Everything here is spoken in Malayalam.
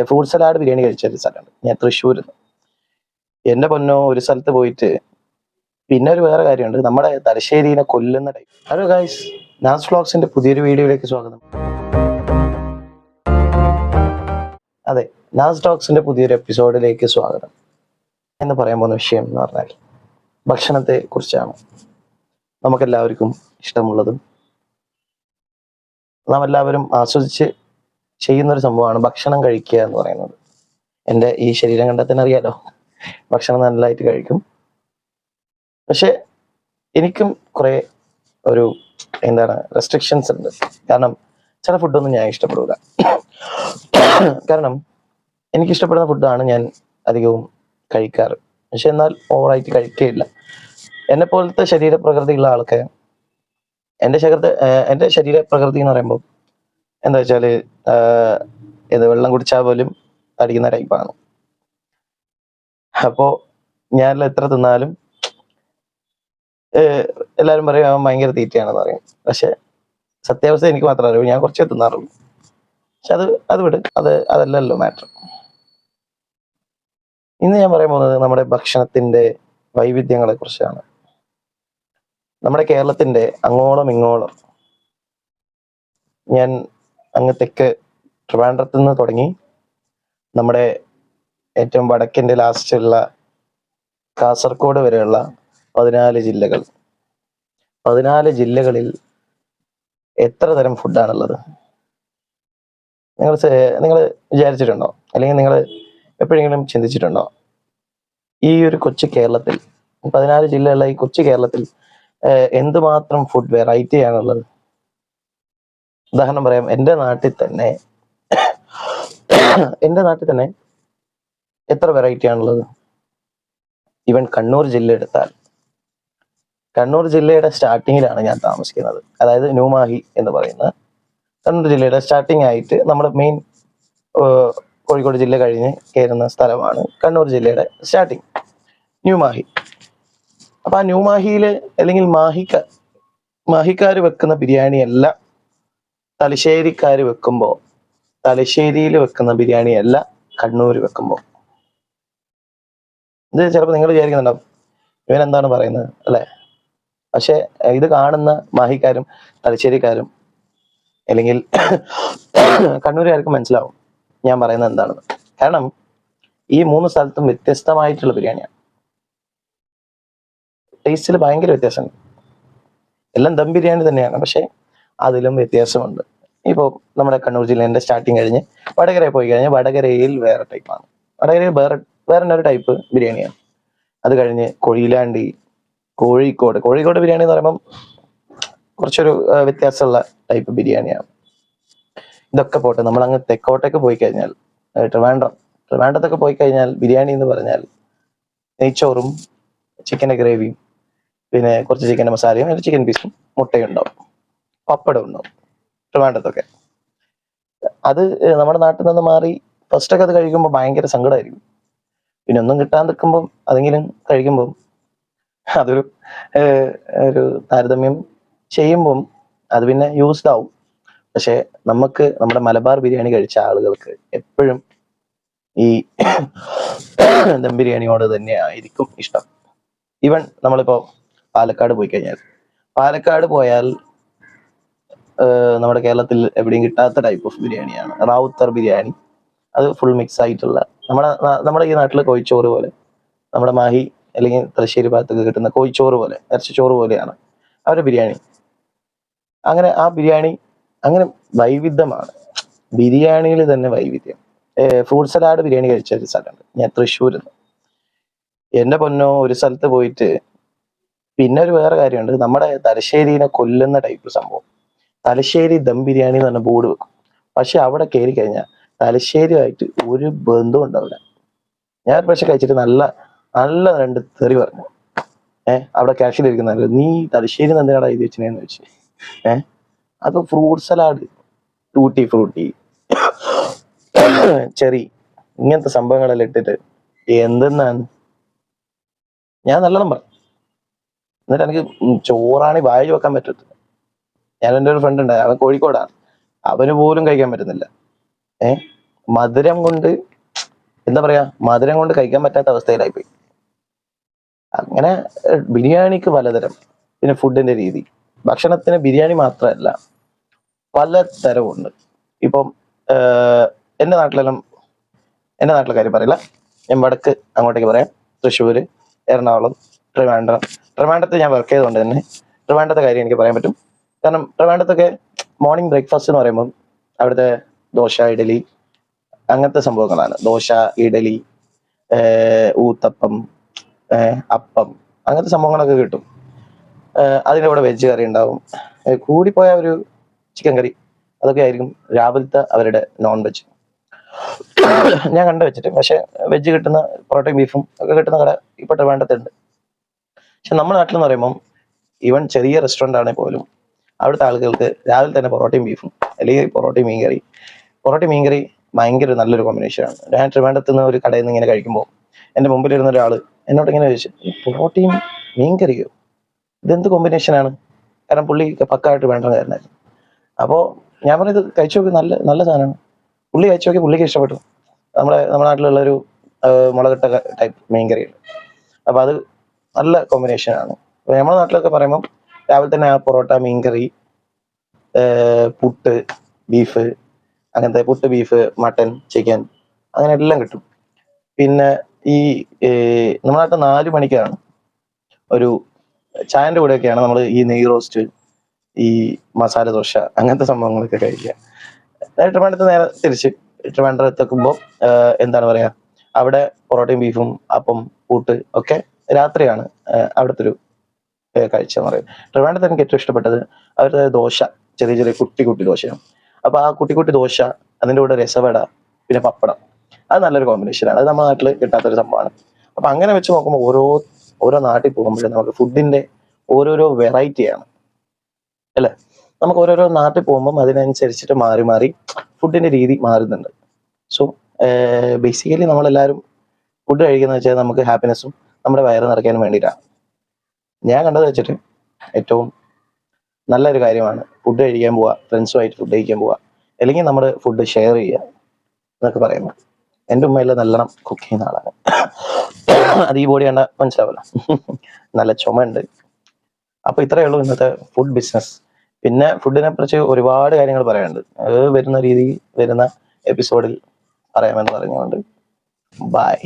ഫ്രൂട്ട് സലാഡ് ബിരിയാണി കഴിച്ച ഒരു സ്ഥലമുണ്ട് ഞാൻ തൃശ്ശൂർ എന്റെ പൊന്നോ ഒരു സ്ഥലത്ത് പോയിട്ട് പിന്നെ ഒരു വേറെ കാര്യമുണ്ട്. നമ്മുടെ തലശ്ശേരിനെ കൊല്ലുന്ന ടൈപ്പ് ഹലോ ഗായ്സ് നാസ് വ്ളോഗ്സിന്റെ പുതിയൊരു വീഡിയോയിലേക്ക് സ്വാഗതം. അതെ നാസ് ടോക്സിന്റെ പുതിയൊരു എപ്പിസോഡിലേക്ക് സ്വാഗതം. എന്ന് പറയാൻ പോകുന്ന വിഷയം എന്ന് പറഞ്ഞാൽ ഭക്ഷണത്തെ കുറിച്ചാണ്. നമുക്കെല്ലാവർക്കും ഇഷ്ടമുള്ളതും നാം എല്ലാവരും ആസ്വദിച്ച് ചെയ്യുന്ന ഒരു സംഭവമാണ് ഭക്ഷണം കഴിക്കുക എന്ന് പറയുന്നത്. എന്റെ ഈ ശരീരം കണ്ടാൽ തന്നെ അറിയാലോ? ഭക്ഷണം നല്ലതായിട്ട് കഴിക്കും. പക്ഷെ എനിക്കും കുറെ ഒരു എന്താണ് റെസ്ട്രിക്ഷൻസ് ഉണ്ട്. കാരണം ചില ഫുഡൊന്നും ഞാൻ ഇഷ്ടപ്പെടില്ല കാരണം എനിക്ക് ഇഷ്ടപ്പെടുന്ന ഫുഡാണ് ഞാൻ അധികവും കഴിക്കാറ്. പക്ഷെ എന്നാൽ ഓവറായിട്ട് കഴിക്കുകയില്ല എന്നെ പോലത്തെ ശരീരപ്രകൃതിയുള്ള ആൾക്ക് എന്റെ ശരീര എന്റെ ശരീരപ്രകൃതി എന്ന് പറയുമ്പോൾ എന്താ വെച്ചാൽ ഇത് വെള്ളം കുടിച്ചാൽ പോലും അടിക്കുന്ന ടൈപ്പാണ് അപ്പോ ഞാൻ എത്ര തിന്നാലും എല്ലാവരും പറയും അവൻ ഭയങ്കര തീറ്റയാണെന്ന് പറയും. പക്ഷെ സത്യാവസ്ഥ എനിക്ക് മാത്രമേ അറിയൂ. ഞാൻ കുറച്ചേ തിന്നാറുള്ളൂ. പക്ഷെ അത് അത് വിട്. അത് അതല്ലല്ലോ മാറ്റർ ഇന്ന് ഞാൻ പറയാൻ പോകുന്നത് നമ്മുടെ ഭക്ഷണത്തിന്റെ വൈവിധ്യങ്ങളെ കുറിച്ചാണ്. നമ്മുടെ കേരളത്തിന്റെ അങ്ങോളം ഇങ്ങോളം ഞാൻ അങ്ങ് തെക്ക് ട്രിവാൻഡ്രത്ത് നിന്ന് തുടങ്ങി നമ്മുടെ ഏറ്റവും വടക്കിന്റെ ലാസ്റ്റുള്ള കാസർഗോഡ് വരെയുള്ള പതിനാല് ജില്ലകൾ. പതിനാല് ജില്ലകളിൽ എത്ര തരം ഫുഡാണുള്ളത്? നിങ്ങൾ നിങ്ങൾ വിചാരിച്ചിട്ടുണ്ടോ? അല്ലെങ്കിൽ നിങ്ങൾ എപ്പോഴെങ്കിലും ചിന്തിച്ചിട്ടുണ്ടോ? ഈ ഒരു കൊച്ചു കേരളത്തിൽ പതിനാല് ജില്ലയുള്ള ഈ കൊച്ചു കേരളത്തിൽ എന്തുമാത്രം ഫുഡ് വെറൈറ്റി ആണുള്ളത് ഉദാഹരണം പറയാം. എന്റെ നാട്ടിൽ തന്നെ എന്റെ നാട്ടിൽ തന്നെ എത്ര വെറൈറ്റി ആണുള്ളത്? ഇവൻ കണ്ണൂർ ജില്ല എടുത്താൽ. കണ്ണൂർ ജില്ലയുടെ സ്റ്റാർട്ടിങ്ങിലാണ് ഞാൻ താമസിക്കുന്നത്. അതായത് ന്യൂമാഹി എന്ന് പറയുന്ന കണ്ണൂർ ജില്ലയുടെ സ്റ്റാർട്ടിംഗ് ആയിട്ട് നമ്മൾ മെയിൻ കോഴിക്കോട് ജില്ല കഴിഞ്ഞ് കയറുന്ന സ്ഥലമാണ് കണ്ണൂർ ജില്ലയുടെ സ്റ്റാർട്ടിങ് ന്യൂമാഹി. അപ്പൊ ആ ന്യൂമാഹിയിൽ അല്ലെങ്കിൽ മാഹിക്ക മാഹിക്കാർ വെക്കുന്ന ബിരിയാണി അല്ല തലശ്ശേരിക്കാർ വെക്കുമ്പോൾ തലശ്ശേരിയിൽ വെക്കുന്ന ബിരിയാണി അല്ല കണ്ണൂർ വെക്കുമ്പോൾ ഇത് ചിലപ്പോൾ നിങ്ങൾ വിചാരിക്കുന്നുണ്ടാവും ഇവൻ എന്താണ് പറയുന്നത് അല്ലേ? പക്ഷെ ഇത് കാണുന്ന മാഹിക്കാരും തലശ്ശേരിക്കാരും അല്ലെങ്കിൽ കണ്ണൂരുകാർക്കും മനസ്സിലാവും ഞാൻ പറയുന്നത് എന്താണെന്ന്. കാരണം ഈ മൂന്ന് സ്ഥലത്തും വ്യത്യസ്തമായിട്ടുള്ള ബിരിയാണിയാണ്. ടേസ്റ്റിൽ ഭയങ്കര വ്യത്യാസമുണ്ട്. എല്ലാം ദം ബിരിയാണി തന്നെയാണ് പക്ഷെ അതിലും വ്യത്യാസമുണ്ട്. ഇപ്പോൾ നമ്മുടെ കണ്ണൂർ ജില്ലേന്റെ സ്റ്റാർട്ടിങ് കഴിഞ്ഞ് വടകര പോയി കഴിഞ്ഞാൽ വടകരയിൽ വേറെ ടൈപ്പാണ് വടകരയിൽ വേറെ വേറെ ഒരു ടൈപ്പ് ബിരിയാണിയാണ്. അത് കഴിഞ്ഞ് കൊഴിലാണ്ടി കോഴിക്കോട്. കോഴിക്കോട് ബിരിയാണി എന്ന് പറയുമ്പം കുറച്ചൊരു വ്യത്യാസമുള്ള ടൈപ്പ് ബിരിയാണിയാണ്. ഇതൊക്കെ പോട്ടെ നമ്മൾ അങ്ങ് തെക്കോട്ടേക്ക് പോയി കഴിഞ്ഞാൽ ട്രിവാൻഡ്രം. ട്രിവാൻഡ്രത്തൊക്കെ പോയി കഴിഞ്ഞാൽ ബിരിയാണി എന്ന് പറഞ്ഞാൽ നെയ്ച്ചോറും ചിക്കന്റെ ഗ്രേവിയും പിന്നെ കുറച്ച് ചിക്കൻ മസാലയും ചിക്കൻ പീസും മുട്ടയും ഉണ്ടാവും. പപ്പടം ഉണ്ടാവും. ട്രിവാൻഡ്രത്തൊക്കെ അത് നമ്മുടെ നാട്ടിൽ നിന്ന് മാറി ഫസ്റ്റ് ഒക്കെ അത് കഴിക്കുമ്പോൾ ഭയങ്കര സങ്കടമായിരിക്കും പിന്നെ ഒന്നും കിട്ടാൻ നിൽക്കുമ്പോൾ അതെങ്കിലും കഴിക്കുമ്പോൾ അതൊരു ഒരു താരതമ്യം ചെയ്യുമ്പം അത് പിന്നെ യൂസ്ഡ് ആവും. പക്ഷെ നമുക്ക് നമ്മുടെ മലബാർ ബിരിയാണി കഴിച്ച ആളുകൾക്ക് എപ്പോഴും ഈ ദം ബിരിയാണിയോട് തന്നെ ആയിരിക്കും ഇഷ്ടം. ഈവൻ നമ്മളിപ്പോ പാലക്കാട് പോയി കഴിഞ്ഞാൽ. പാലക്കാട് പോയാൽ നമ്മുടെ കേരളത്തിൽ എവിടെയും കിട്ടാത്ത ടൈപ്പ് ഓഫ് ബിരിയാണിയാണ്. റാവുത്തർ ബിരിയാണി. അത് ഫുൾ മിക്സ് ആയിട്ടുള്ള നമ്മുടെ നമ്മുടെ ഈ നാട്ടിൽ കോഴിച്ചോറ് പോലെ നമ്മുടെ മാഹി അല്ലെങ്കിൽ തലശ്ശേരി ഭാഗത്തൊക്കെ കിട്ടുന്ന കോഴിച്ചോറ് പോലെ ഇറച്ചിച്ചോറ് പോലെയാണ് ആ ഒരു ബിരിയാണി. അങ്ങനെ ആ ബിരിയാണി അങ്ങനെ വൈവിധ്യമാണ്. ബിരിയാണിയിൽ തന്നെ വൈവിധ്യം. ഫ്രൂട്ട് സലാഡ് ബിരിയാണി കഴിച്ച ഒരു സ്ഥലമുണ്ട്. ഞാൻ തൃശ്ശൂരിൽ നിന്ന് പൊന്നോ ഒരു സ്ഥലത്ത് പോയിട്ട് പിന്നെ ഒരു വേറെ കാര്യമുണ്ട്. നമ്മുടെ തലശ്ശേരിനെ കൊല്ലുന്ന ടൈപ്പ് സംഭവം. തലശ്ശേരി ദം ബിരിയാണി എന്ന് പറഞ്ഞ ബോർഡ് വെക്കും. പക്ഷെ അവിടെ കയറി കഴിഞ്ഞാൽ തലശ്ശേരിയുമായിട്ട് ഒരു ബന്ധവും ഉണ്ടാവില്ല. ഞാൻ പക്ഷെ കഴിച്ചിട്ട് നല്ല നല്ല രണ്ട് തെറി പറഞ്ഞു. ഏഹ് അവിടെ ക്യാഷിൽ ഇരിക്കുന്ന നീ തലശ്ശേരി എന്തിനാടാ ഇത് വെച്ചിനെന്ന് ചോദിച്ചു. ഏഹ് അത് fruit salad tutti frutti cherry ഇങ്ങനത്തെ സംഭവങ്ങളെല്ലാം ഇട്ടിട്ട് എന്തെന്നാണ്? ഞാൻ നല്ലോണം പറഞ്ഞു. എന്നിട്ട് എനിക്ക് ചോറാണി വായു വെക്കാൻ പറ്റത്തില്ല. ഞാൻ എന്റെ ഒരു ഫ്രണ്ട് ഉണ്ട്. അവൻ കോഴിക്കോടാണ്. അവന് പോലും കഴിക്കാൻ പറ്റുന്നില്ല. ഏ? മധുരം കൊണ്ട് എന്താ പറയാ മധുരം കൊണ്ട് കഴിക്കാൻ പറ്റാത്ത അവസ്ഥയിലായി പോയി അങ്ങനെ ബിരിയാണിക്ക് പലതരം പിന്നെ ഫുഡിന്റെ രീതി. ഭക്ഷണത്തിന് ബിരിയാണി മാത്രമല്ല പല തരമുണ്ട് ഇപ്പം ഏഹ്, എന്റെ നാട്ടിലെല്ലാം എന്റെ നാട്ടിലെ കാര്യം പറയില്ല. ഞാൻ വടക്ക് അങ്ങോട്ടേക്ക് പറയാം. തൃശ്ശൂര് എറണാകുളം ട്രിവാൻഡ്രം. ട്രിവാൻഡ്രത്ത് ഞാൻ വർക്ക് ചെയ്തുകൊണ്ട് തന്നെ ട്രിവാൻഡ്രത്തെ കാര്യം എനിക്ക് പറയാൻ പറ്റും. കാരണം ട്രിവാൻഡത്തൊക്കെ മോർണിംഗ് ബ്രേക്ക്ഫാസ്റ്റ് എന്ന് പറയുമ്പം അവിടുത്തെ ദോശ ഇഡലി അങ്ങനത്തെ സംഭവങ്ങളാണ്. ദോശ ഇഡലി ഊത്തപ്പം അപ്പം അങ്ങനത്തെ സംഭവങ്ങളൊക്കെ കിട്ടും. അതിന്റെ കൂടെ വെജ് കറി ഉണ്ടാവും. കൂടിപ്പോയ ഒരു ചിക്കൻ കറി അതൊക്കെ ആയിരിക്കും രാവിലത്തെ അവരുടെ നോൺ വെജ് ഞാൻ കണ്ടു വെച്ചിട്ട് പക്ഷെ വെജ് കിട്ടുന്ന പൊറോട്ടയും ബീഫും ഒക്കെ കിട്ടുന്ന കട ഇപ്പൊ ട്രിവാൻഡത്തുണ്ട് പക്ഷെ നമ്മുടെ നാട്ടിൽ എന്ന് പറയുമ്പം ഈവൻ ചെറിയ റെസ്റ്റോറന്റ് ആണെങ്കിൽ പോലും അവിടുത്തെ ആളുകൾക്ക് രാവിലെ തന്നെ പൊറോട്ടയും ബീഫും അല്ലെങ്കിൽ പൊറോട്ടയും മീൻകറി പൊറോട്ടയും മീൻകറി ഭയങ്കര നല്ലൊരു കോമ്പിനേഷനാണ് ഞാൻ ട്രിവാൻഡത്തുനിന്ന് ഒരു കടയിൽ നിന്ന് ഇങ്ങനെ കഴിക്കുമ്പോൾ എന്റെ മുമ്പിൽ ഇരുന്ന ഒരാൾ എന്നോട് ഇങ്ങനെ ചോദിച്ചു ഈ പൊറോട്ടയും മീൻകറിയോ ഇതെന്ത് കോമ്പിനേഷനാണ് കാരണം പുള്ളി പക്കായിട്ട് വേണ്ടകാരനായിരുന്നു അപ്പോൾ ഞാൻ പറഞ്ഞത് കഴിച്ചു നോക്കി നല്ല നല്ല സാധനമാണ്. പുള്ളി കഴിച്ചു നോക്കി പുള്ളിക്ക് ഇഷ്ടപ്പെട്ടു. നമ്മുടെ നമ്മുടെ നാട്ടിലുള്ള ഒരു മുളകിട്ട ടൈപ്പ് മീൻ കറിയുണ്ട്. അപ്പോൾ അത് നല്ല കോമ്പിനേഷനാണ് അപ്പോൾ നമ്മുടെ നാട്ടിലൊക്കെ പറയുമ്പോൾ രാവിലെ തന്നെ ആ പൊറോട്ട മീൻകറി പുട്ട് ബീഫ് അങ്ങനത്തെ പുട്ട് ബീഫ് മട്ടൻ ചിക്കൻ അങ്ങനെ എല്ലാം കിട്ടും. പിന്നെ ഈ നമ്മുടെ നാട്ടിൽ നാല് മണിക്കാണ് ഒരു ചായന്റെ കൂടെയൊക്കെയാണ് നമ്മൾ ഈ നെയ് റോസ്റ്റ് ഈ മസാല ദോശ അങ്ങനത്തെ സംഭവങ്ങളൊക്കെ കഴിക്കുക. ട്രിവാൻഡ്രത്ത് നേരെ തിരിച്ച് ട്രിവാൻഡ്രത്ത് എത്തുമ്പോൾ എന്താണ് പറയുക അവിടെ പൊറോട്ടയും ബീഫും അപ്പം പൂട്ട് ഒക്കെ രാത്രിയാണ് അവിടുത്തെ ഒരു കാഴ്ച എന്ന് പറയുന്നത് ട്രിവാൻഡ്രത്ത് എനിക്ക് ഏറ്റവും ഇഷ്ടപ്പെട്ടത് അവരുടെ ദോശ ചെറിയ ചെറിയ കുട്ടി കുട്ടി ദോശയാണ്. അപ്പൊ ആ കുട്ടി കുട്ടി ദോശ അതിന്റെ കൂടെ രസവട പിന്നെ പപ്പടം. അത് നല്ലൊരു കോമ്പിനേഷനാണ് അത് നമ്മുടെ നാട്ടിൽ കിട്ടാത്തൊരു സംഭവമാണ്. അപ്പൊ അങ്ങനെ വെച്ച് നോക്കുമ്പോൾ ഓരോ ഓരോ നാട്ടിൽ പോകുമ്പോഴും നമുക്ക് ഫുഡിന്റെ ഓരോരോ വെറൈറ്റിയാണ് അല്ലേ? നമുക്ക് ഓരോരോ നാട്ടിൽ പോകുമ്പോൾ അതിനനുസരിച്ചിട്ട് മാറി മാറി ഫുഡിന്റെ രീതി മാറുന്നുണ്ട്. സോ ബേസിക്കലി നമ്മളെല്ലാവരും ഫുഡ് കഴിക്കുന്നത് വെച്ചാൽ നമുക്ക് ഹാപ്പിനെസ്സും നമ്മുടെ വയറ് നിറയ്ക്കാനും വേണ്ടിയിട്ടാണ്. ഞാൻ കണ്ടത് വെച്ചിട്ട് ഏറ്റവും നല്ലൊരു കാര്യമാണ് ഫുഡ് കഴിക്കാൻ പോവുക ഫ്രണ്ട്സുമായിട്ട് ഫുഡ് കഴിക്കാൻ പോവുക അല്ലെങ്കിൽ നമ്മൾ ഫുഡ് ഷെയർ ചെയ്യുക എന്നൊക്കെ പറയുമ്പോൾ എന്റെ ഉമ്മയെല്ലാം നല്ലോണം കുക്ക് ചെയ്യുന്ന ആളാണ്. അത് ഈ ബോഡി കണ്ട മനസ്സിലാവല്ലോ നല്ല ചുമയുണ്ട്. അപ്പൊ ഇത്രയേ ഉള്ളൂ ഇന്നത്തെ ഫുഡ് ബിസിനസ് പിന്നെ ഫുഡിനെ കുറിച്ച് ഒരുപാട് കാര്യങ്ങൾ പറയാനുണ്ട്. അത് വരുന്ന രീതി വരുന്ന എപ്പിസോഡിൽ പറയാമെന്ന് പറഞ്ഞുകൊണ്ട് ബൈ